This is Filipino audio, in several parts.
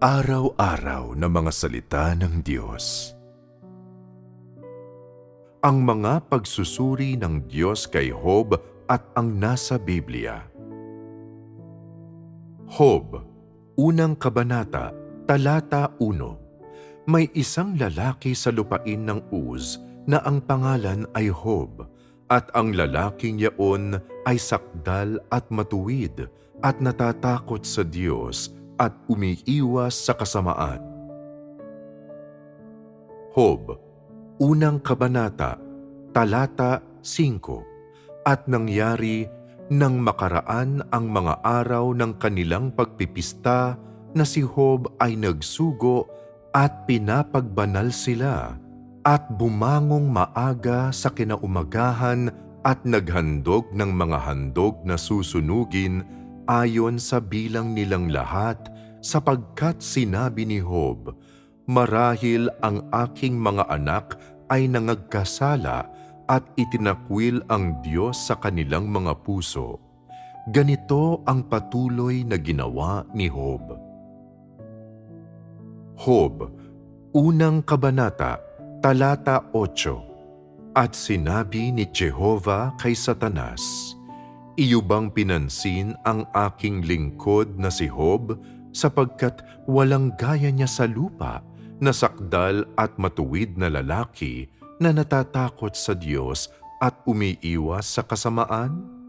Araw-araw na mga salita ng Diyos. Ang mga pagsusuri ng Diyos kay Hob at ang nasa Biblia. Hob, unang kabanata, talata 1. May isang lalaki sa lupain ng Uz na ang pangalan ay Hob at ang lalaking yaon ay sakdal at matuwid at natatakot sa Diyos at umiiwas sa kasamaan. Hob, unang kabanata, talata 5 At nangyari nang makaraan ang mga araw ng kanilang pagpipista na si Hob ay nagsugo at pinapagbanal sila at bumangong maaga sa kinaumagahan at naghandog ng mga handog na susunugin ayon sa bilang nilang lahat sapagkat sinabi ni Hob, Marahil ang aking mga anak ay nangagkasala at itinakwil ang Diyos sa kanilang mga puso. Ganito ang patuloy na ginawa ni Hob. Hob, unang kabanata, talata 8 At sinabi ni Jehova kay Satanas, Iyo bang pinansin ang aking lingkod na si Hob sapagkat walang gaya niya sa lupa na sakdal at matuwid na lalaki na natatakot sa Diyos at umiiwas sa kasamaan?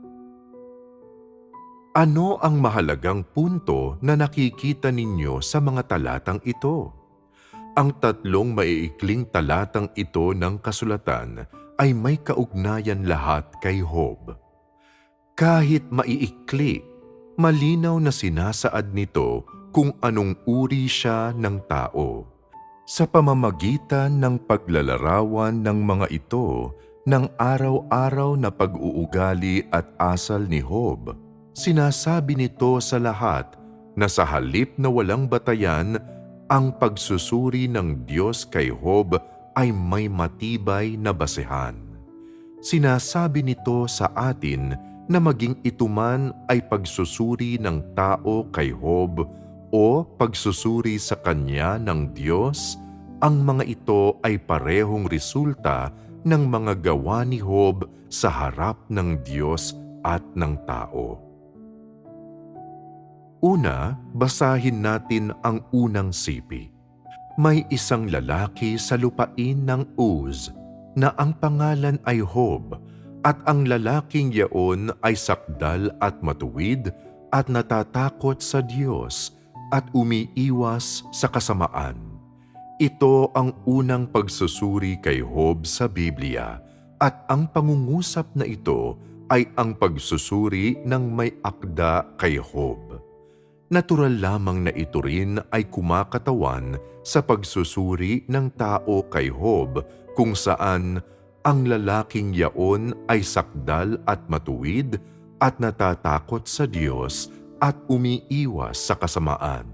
Ano ang mahalagang punto na nakikita ninyo sa mga talatang ito? Ang tatlong maiikling talatang ito ng kasulatan ay may kaugnayan lahat kay Hob. Kahit maiikli, malinaw na sinasaad nito kung anong uri siya ng tao. Sa pamamagitan ng paglalarawan ng mga ito ng araw-araw na pag-uugali at asal ni Hob, sinasabi nito sa lahat na sa halip na walang batayan, ang pagsusuri ng Diyos kay Hob ay may matibay na basehan. Sinasabi nito sa atin na maging ituman ay pagsusuri ng tao kay Hob o pagsusuri sa kanya ng Diyos, ang mga ito ay parehong resulta ng mga gawa ni Hob sa harap ng Diyos at ng tao. Una, basahin natin ang unang sipi. May isang lalaki sa lupain ng Uz na ang pangalan ay Hob at ang lalaking yaon ay sakdal at matuwid at natatakot sa Diyos at umiiwas sa kasamaan. Ito ang unang pagsusuri kay Hob sa Biblia at ang pangungusap na ito ay ang pagsusuri ng may akda kay Hob. Natural lamang na ito rin ay kumakatawan sa pagsusuri ng tao kay Hob kung saan ang lalaking yaon ay sakdal at matuwid at natatakot sa Diyos at umiiwas sa kasamaan.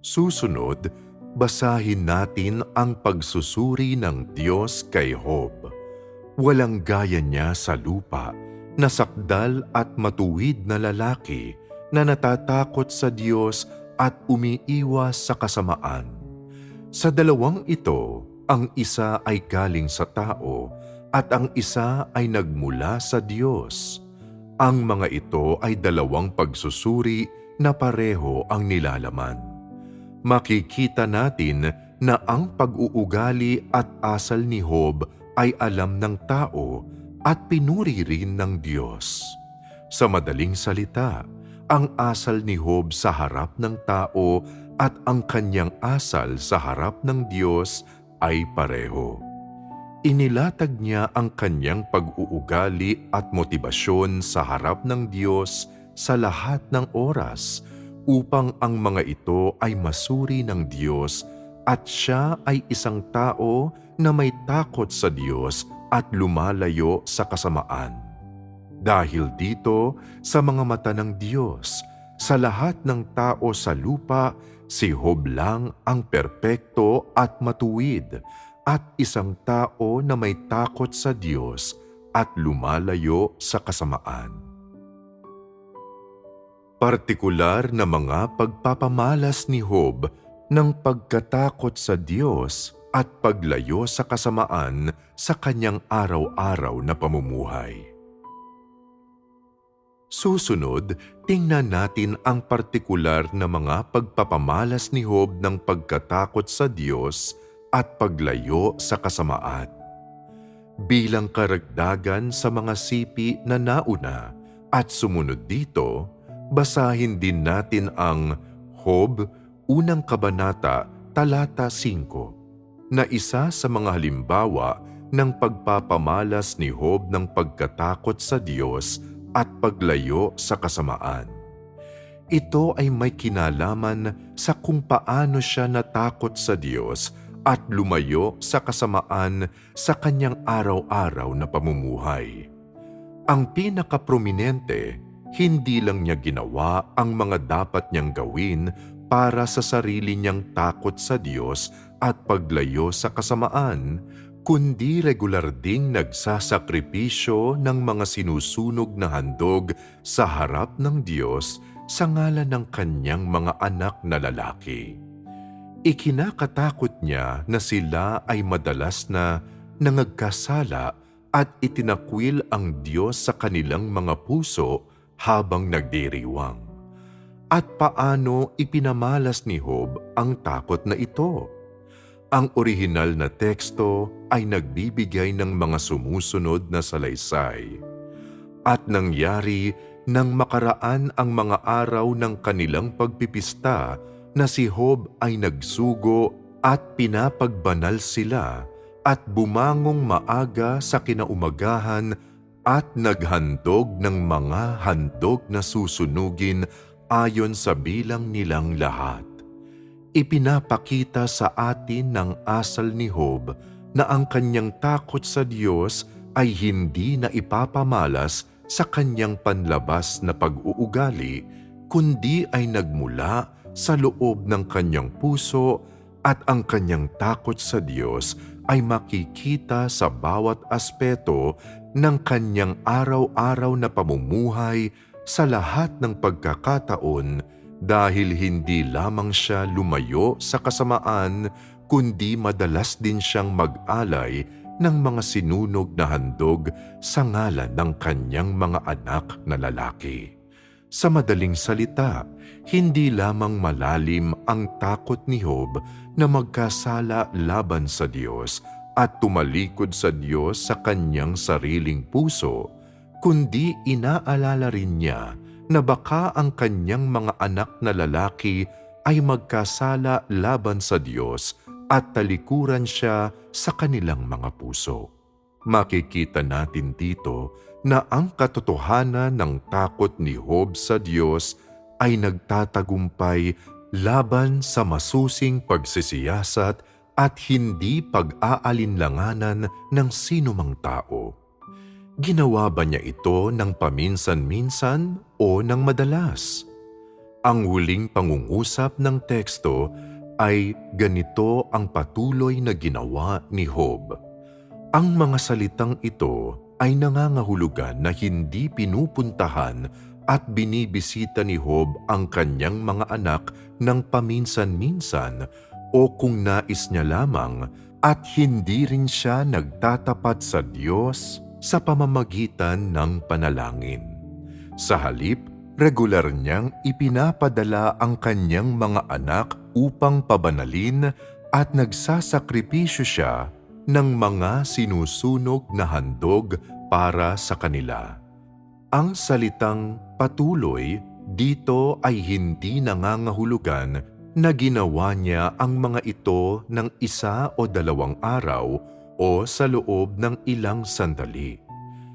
Susunod, basahin natin ang pagsusuri ng Diyos kay Hob. Walang gaya niya sa lupa, nasakdal at matuwid na lalaki na natatakot sa Diyos at umiiwas sa kasamaan. Sa dalawang ito, ang isa ay galing sa tao at ang isa ay nagmula sa Diyos. Ang mga ito ay dalawang pagsusuri na pareho ang nilalaman. Makikita natin na ang pag-uugali at asal ni Hob ay alam ng tao at pinuri rin ng Diyos. Sa madaling salita, ang asal ni Hob sa harap ng tao at ang kanyang asal sa harap ng Diyos ay pareho. Inilatag niya ang kanyang pag-uugali at motibasyon sa harap ng Diyos sa lahat ng oras upang ang mga ito ay masuri ng Diyos at siya ay isang tao na may takot sa Diyos at lumalayo sa kasamaan. Dahil dito, sa mga mata ng Diyos, sa lahat ng tao sa lupa, si Hob lang ang perpekto at matuwid at isang tao na may takot sa Diyos at lumalayo sa kasamaan. Partikular na mga pagpapamalas ni Hob ng pagkatakot sa Diyos at paglayo sa kasamaan sa kanyang araw-araw na pamumuhay. Susunod, tingnan natin ang partikular na mga pagpapamalas ni Job ng pagkatakot sa Diyos at paglayo sa kasamaan. Bilang karagdagan sa mga sipi na nauna at sumunod dito, basahin din natin ang Job, unang kabanata, talata 5, na isa sa mga halimbawa ng pagpapamalas ni Job ng pagkatakot sa Diyos at paglayo sa kasamaan. Ito ay may kinalaman sa kung paano siya natakot sa Diyos at lumayo sa kasamaan sa kanyang araw-araw na pamumuhay. Ang pinakaprominente, hindi lang niya ginawa ang mga dapat niyang gawin para sa sarili niyang takot sa Diyos at paglayo sa kasamaan, kundi regular ding nagsasakripisyo ng mga sinusunog na handog sa harap ng Diyos sa ngalan ng kanyang mga anak na lalaki. Ikinakatakot niya na sila ay madalas na nangagkasala at itinakwil ang Diyos sa kanilang mga puso habang nagdiriwang. At paano ipinamalas ni Job ang takot na ito? Ang orihinal na teksto ay nagbibigay ng mga sumusunod na salaysay. At nangyari nang makaraan ang mga araw ng kanilang pagpipista na si Job ay nagsugo at pinapagbanal sila at bumangong maaga sa kinaumagahan at naghandog ng mga handog na susunugin ayon sa bilang nilang lahat. Ipinapakita sa atin ng asal ni Job na ang kanyang takot sa Diyos ay hindi na ipapamalas sa kanyang panlabas na pag-uugali, kundi ay nagmula sa loob ng kanyang puso at ang kanyang takot sa Diyos ay makikita sa bawat aspeto ng kanyang araw-araw na pamumuhay sa lahat ng pagkakataon dahil hindi lamang siya lumayo sa kasamaan kundi madalas din siyang mag-alay ng mga sinunog na handog sa ngalan ng kanyang mga anak na lalaki. Sa madaling salita, hindi lamang malalim ang takot ni Job na magkasala laban sa Diyos at tumalikod sa Diyos sa kanyang sariling puso, kundi inaalala rin niya na baka ang kanyang mga anak na lalaki ay magkasala laban sa Diyos at talikuran siya sa kanilang mga puso. Makikita natin dito na ang katotohanan ng takot ni Job sa Diyos ay nagtatagumpay laban sa masusing pagsisiyasat at hindi pag-aalinlanganan ng sinumang tao. Ginawa ba niya ito ng paminsan-minsan o ng madalas? Ang huling pangungusap ng teksto ay ganito ang patuloy na ginawa ni Job. Ang mga salitang ito ay nangangahulugan na hindi pinupuntahan at binibisita ni Job ang kanyang mga anak ng paminsan-minsan o kung nais niya lamang at hindi rin siya nagtatapat sa Diyos sa pamamagitan ng panalangin. Sa halip, regular niyang ipinapadala ang kanyang mga anak upang pabanalin at nagsasakripisyo siya ng mga sinusunog na handog para sa kanila. Ang salitang patuloy dito ay hindi nangangahulugan na ginawa niya ang mga ito ng isa o dalawang araw o sa loob ng ilang sandali.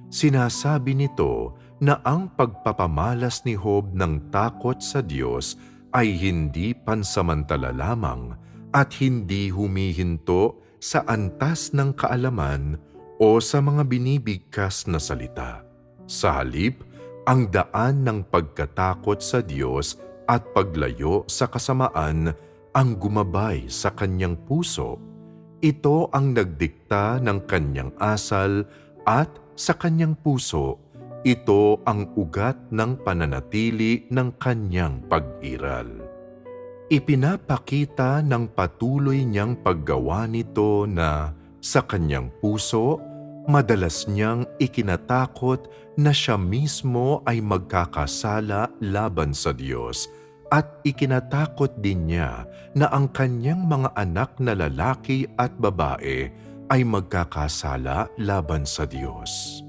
Sinasabi nito na ang pagpapamalas ni Job ng takot sa Diyos ay hindi pansamantala lamang at hindi humihinto sa antas ng kaalaman o sa mga binibigkas na salita. Sa halip, ang daan ng pagkatakot sa Diyos at paglayo sa kasamaan ang gumabay sa kanyang puso ito ang nagdikta ng kanyang asal at sa kanyang puso, ito ang ugat ng pananatili ng kanyang pag-iral. ipinapakita ng patuloy niyang paggawa nito na sa kanyang puso, madalas niyang ikinatakot na siya mismo ay magkakasala laban sa Diyos at ikinatakot din niya na ang kanyang mga anak na lalaki at babae ay magkakasala laban sa Diyos.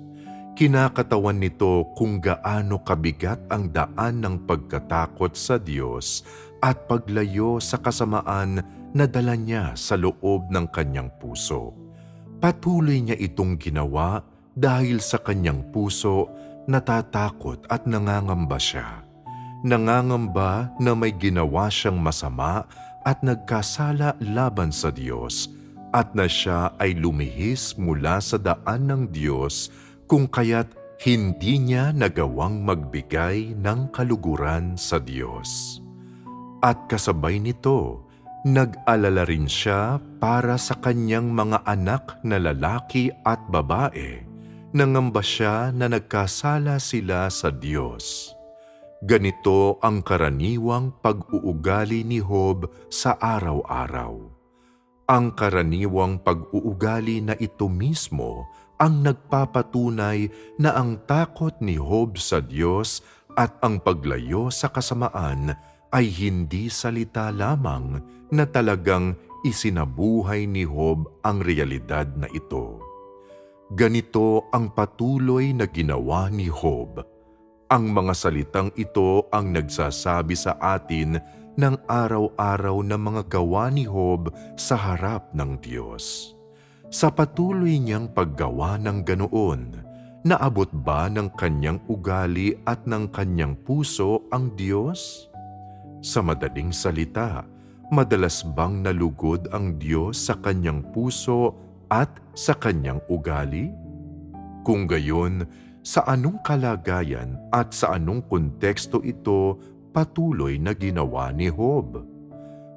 Kinakatawan nito kung gaano kabigat ang daan ng pagkatakot sa Diyos at paglayo sa kasamaan na dala niya sa loob ng kanyang puso. Patuloy niya itong ginawa dahil sa kanyang puso natatakot at nangangamba siya. Nangangamba na may ginawa siyang masama at nagkasala laban sa Diyos at na siya ay lumihis mula sa daan ng Diyos kung kaya't hindi niya nagawang magbigay ng kaluguran sa Diyos. At kasabay nito, nag-alala rin siya para sa kanyang mga anak na lalaki at babae. Nangamba siya na nagkasala sila sa Diyos. Ganito ang karaniwang pag-uugali ni Job sa araw-araw. Ang karaniwang pag-uugali na ito mismo ang nagpapatunay na ang takot ni Job sa Diyos at ang paglayo sa kasamaan ay hindi salita lamang na talagang isinabuhay ni Job ang realidad na ito. Ganito ang patuloy na ginawa ni Job. Ang mga salitang ito ang nagsasabi sa atin ng araw-araw na mga gawa ni Job sa harap ng Diyos. Sa patuloy niyang paggawa ng ganoon, naabot ba ng kanyang ugali at ng kanyang puso ang Diyos? Sa madaling salita, madalas bang nalugod ang Diyos sa kanyang puso at sa kanyang ugali? Kung gayon, sa anong kalagayan at sa anong konteksto ito patuloy na ginawa ni Job?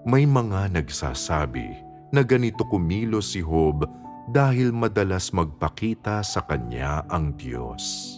May mga nagsasabi na ganito kumilos si Job dahil madalas magpakita sa kanya ang Diyos.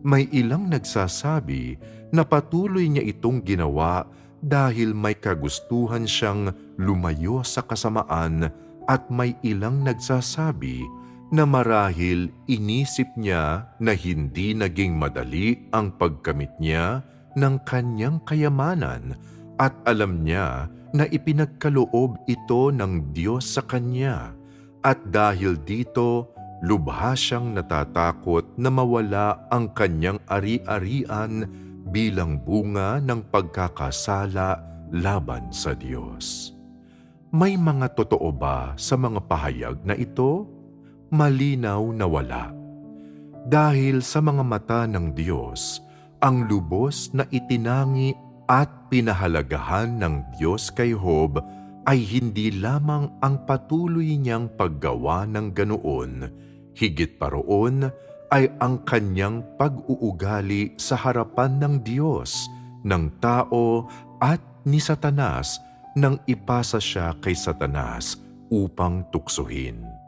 May ilang nagsasabi na patuloy niya itong ginawa dahil may kagustuhan siyang lumayo sa kasamaan at may ilang nagsasabi na marahil inisip niya na hindi naging madali ang pagkamit niya ng kanyang kayamanan at alam niya na ipinagkaloob ito ng Diyos sa kanya. At dahil dito lubha siyang natatakot na mawala ang kanyang ari-arian bilang bunga ng pagkakasala laban sa Diyos. May mga totoo ba sa mga pahayag na ito? Malinaw na wala. Dahil sa mga mata ng Diyos, ang lubos na itinangi at pinahalagahan ng Diyos kay Job ay hindi lamang ang patuloy niyang paggawa ng ganoon, higit pa roon ay ang kanyang pag-uugali sa harapan ng Diyos, ng tao at ni Satanas nang ipasa siya kay Satanas upang tuksuhin.